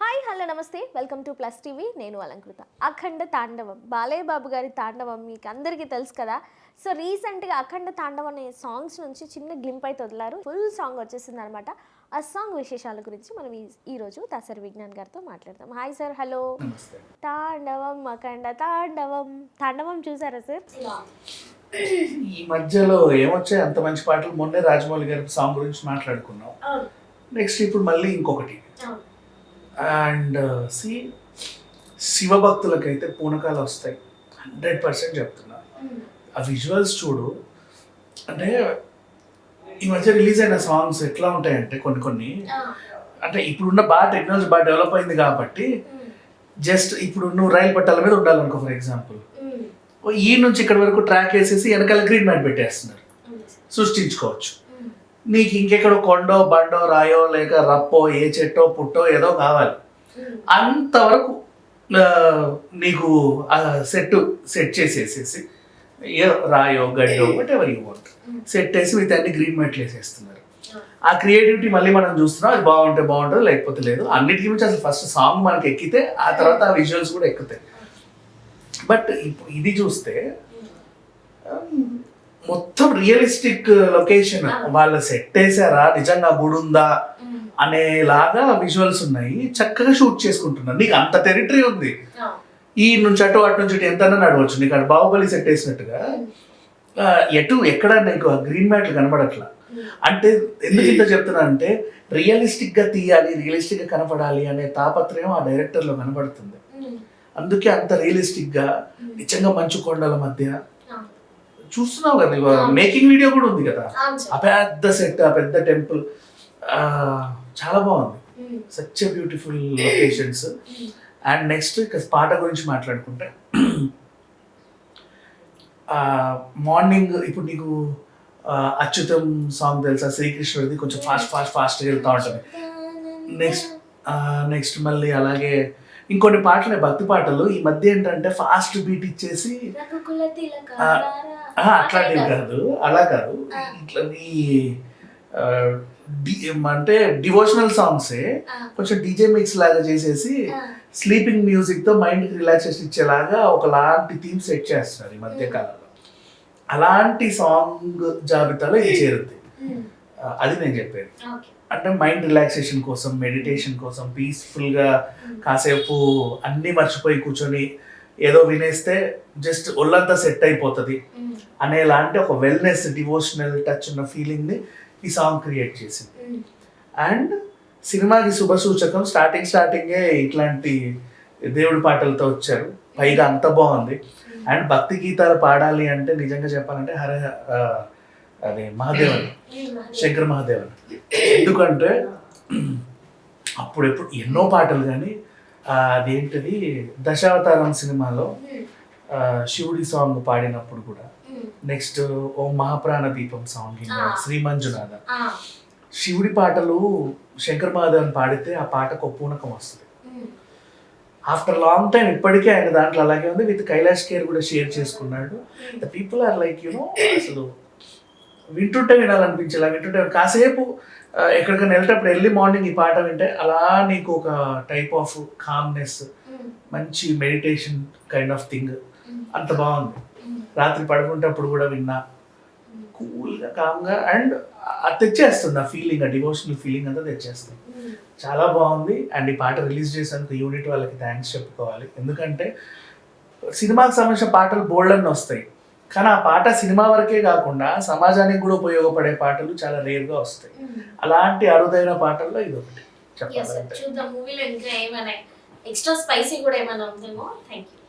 Hi hello నమస్తే. Welcome to plus TV. నేను అలంకృత. అఖండ తాండవం. బాలయ్య బాబు గారి తాండవం మీకు అందరికీ తెలుసు కదా. సో రీసెంట్గా అఖండ తాండవం అనే సాంగ్స్ నుంచి చిన్న గ్లింప్ అయితే వదిలారు. ఫుల్ సాంగ్ వచ్చేసింది అనమాట ఆ సాంగ్ విశేషాల గురించి మనం ఈ ఈరోజు దాసరి విజ్ఞాన్ గారితో మాట్లాడదాం. హాయ్ సార్ హలో నమస్తే. తాండవం అఖండ తాండవం. తాండవం చూసారా సార్ ఈ మధ్యలో ఏమొచ్చాయి? అంత మంచి పాటలు. మొన్నే రాజమౌళి గారి సాంగ్ గురించి మాట్లాడుకున్నాం. నెక్స్ట్ ఇప్పుడు మళ్ళీ ఇంకొకటి. అండ్ సి శివభక్తులకైతే పూనకాలు వస్తాయి. హండ్రెడ్ పర్సెంట్ చెప్తున్నా. ఆ విజువల్స్ చూడు అంటే ఈ మధ్య రిలీజ్ అయిన సాంగ్స్ ఎట్లా ఉంటాయంటే కొన్ని కొన్ని. అంటే ఇప్పుడున్న బాగా టెక్నాలజీ బాగా డెవలప్ అయింది కాబట్టి జస్ట్ ఇప్పుడు నువ్వు రైలు పట్టాల మీద ఉండాలనుకో ఫర్ ఎగ్జాంపుల్. ఈ నుంచి ఇక్కడ వరకు ట్రాక్ వేసేసి వెనకాల గ్రీన్ మ్యాట్ పెట్టేస్తున్నారు. సృష్టించుకోవచ్చు. నీకు ఇంకెక్కడో కొండో బండో రాయో లేక రప్పో ఏ చెట్టో పుట్టో ఏదో కావాలి. అంతవరకు నీకు ఆ సెట్ సెట్ చేసేసేసి ఏ రాయో గడ్డో whatever you want set వేసి మిగతా అన్ని గ్రీన్ మ్యాట్లు వేసేస్తున్నారు. ఆ. క్రియేటివిటీ మళ్ళీ మనం చూస్తున్నాం అది బాగుంటే బాగుంటుంది లేకపోతే లేదు. అన్నిటికీ మించి అసలు ఫస్ట్ సాంగ్ మనకి ఎక్కితే ఆ తర్వాత ఆ విజువల్స్ కూడా ఎక్కుతాయి. బట్ ఇది చూస్తే మొత్తం రియలిస్టిక్ లొకేషన్ వాళ్ళ సెట్ వేసారా? నిజంగా గుడి ఉందా? అనేలాగా విజువల్స్ ఉన్నాయి. చక్కగా షూట్ చేసుకుంటున్నారు. నీకు అంత టెరిటరీ ఉంది. ఈ నుంచి అటు అటు నుంచి ఎంత నడవచ్చు. నీకు అటు బాహుబలి సెట్ వేసినట్టుగా. ఎటు ఎక్కడ నీకు గ్రీన్ మ్యాట్లు కనబడట్లా అంటే ఎందుకు ఇంత చెప్తున్నా అంటే రియలిస్టిక్గా తీయాలి రియలిస్టిక్గా కనపడాలి అనే తాపత్రయం ఆ డైరెక్టర్లో కనబడుతుంది అందుకే అంత రియలిస్టిక్గా నిజంగా మంచు కొండల మధ్య చూస్తున్నావు కదా మేకింగ్ వీడియో కూడా ఉంది కదా? ఆ పెద్ద సెట్ ఆ పెద్ద టెంపుల్ చాలా బాగుంది. Such beautiful locations and next ఇక పాట గురించి మాట్లాడుకుంటే మార్నింగ్ ఇప్పుడు నీకు అచ్యుతం సాంగ్ తెలుసా? శ్రీకృష్ణుడిది కొంచెం ఫాస్ట్ ఫాస్ట్ ఫాస్ట్గా వెళ్తూ ఉంటుంది. నెక్స్ట్ నెక్స్ట్ మళ్ళీ అలాగే ఇంకొన్ని పాటలు భక్తి పాటలు. ఈ మధ్య ఏంటంటే ఫాస్ట్ బీట్ ఇచ్చేసి అట్లాంటివి కాదు అలా కాదు. ఇట్లా ఈ అంటే డివోషనల్ సాంగ్సే. కొంచెం డీజే మిక్స్ లాగా చేసేసి స్లీపింగ్ మ్యూజిక్తో మైండ్కి రిలాక్సేషన్ ఇచ్చేలాగా ఒకలాంటి థీమ్ సెట్ చేస్తున్నారు ఈ మధ్య కాలంలో. అలాంటి సాంగ్ జాబితాలో ఇది చేరుద్ది. అది నేను చెప్పేది. అంటే మైండ్ రిలాక్సేషన్ కోసం మెడిటేషన్ కోసం పీస్ఫుల్గా కాసేపు అన్ని మర్చిపోయి కూర్చొని ఏదో వినేస్తే జస్ట్ ఒళ్ళంతా సెట్ అయిపోతుంది. అనేలాంటి ఒక వెల్నెస్ డివోషనల్ టచ్ ఉన్న ఫీలింగ్ని ఈ సాంగ్ క్రియేట్ చేసింది. అండ్ సినిమాకి శుభ సూచకం స్టార్టింగ్ స్టార్టింగే ఇట్లాంటి దేవుడి పాటలతో వచ్చారు. పైగా అంత బాగుంది. అండ్ భక్తి గీతాలు పాడాలి అంటే నిజంగా చెప్పాలంటే హర అదే మహాదేవన్ శంకర్ మహాదేవన్. ఎందుకంటే అప్పుడెప్పుడు ఎన్నో పాటలు కానీ అదేంటిది దశావతారం సినిమాలో శివుడి సాంగ్ పాడినప్పుడు కూడా నెక్స్ట్ ఓ మహాప్రాణ దీపం సాంగ్. శ్రీ మంజునాథ శివుడి పాటలు శంకర్ మహాదేవన్ పాడితే ఆ పాటకు పూనకం వస్తుంది. ఆఫ్టర్ లాంగ్ టైం ఇప్పటికే ఆయన దాంట్లో అలాగే ఉంది. విత్ కైలాష్ కేర్ కూడా షేర్ చేసుకున్నాడు. The people are like you know అసలు వింటుంటే వినాలనిపించేలా వింటుంటే కాసేపు ఎక్కడికైనా వెళ్ళేటప్పుడు ఎర్లీ మార్నింగ్ ఈ పాట వింటే అలా నీకు ఒక టైప్ ఆఫ్ కామ్నెస్ మంచి మెడిటేషన్ కైండ్ ఆఫ్ థింగ్. అంత బాగుంది. రాత్రి పడుకుంటప్పుడు కూడా విన్నా. కూల్గా కామ్గా అండ్ అది తెచ్చేస్తుంది ఆ ఫీలింగ్ ఆ డివోషనల్ ఫీలింగ్ అంతా తెచ్చేస్తుంది. చాలా బాగుంది. అండ్ ఈ పాట రిలీజ్ చేసినందుకు యూనిట్ వాళ్ళకి థ్యాంక్స్ చెప్పుకోవాలి. ఎందుకంటే సినిమాకి సంబంధించిన పాటలు బోల్డ్ అన్ని వస్తాయి. కానీ ఆ పాట సినిమా వరకే కాకుండా సమాజానికి కూడా ఉపయోగపడే పాటలు చాలా రేర్గా వస్తాయి. అలాంటి అరుదైన పాటల్లో ఇది ఒకటి చూద్దాం. మూవీలో ఇంకా ఏమైనా ఎక్స్ట్రా స్పైసీ కూడా ఏమైనా ఉందేమో? Thank you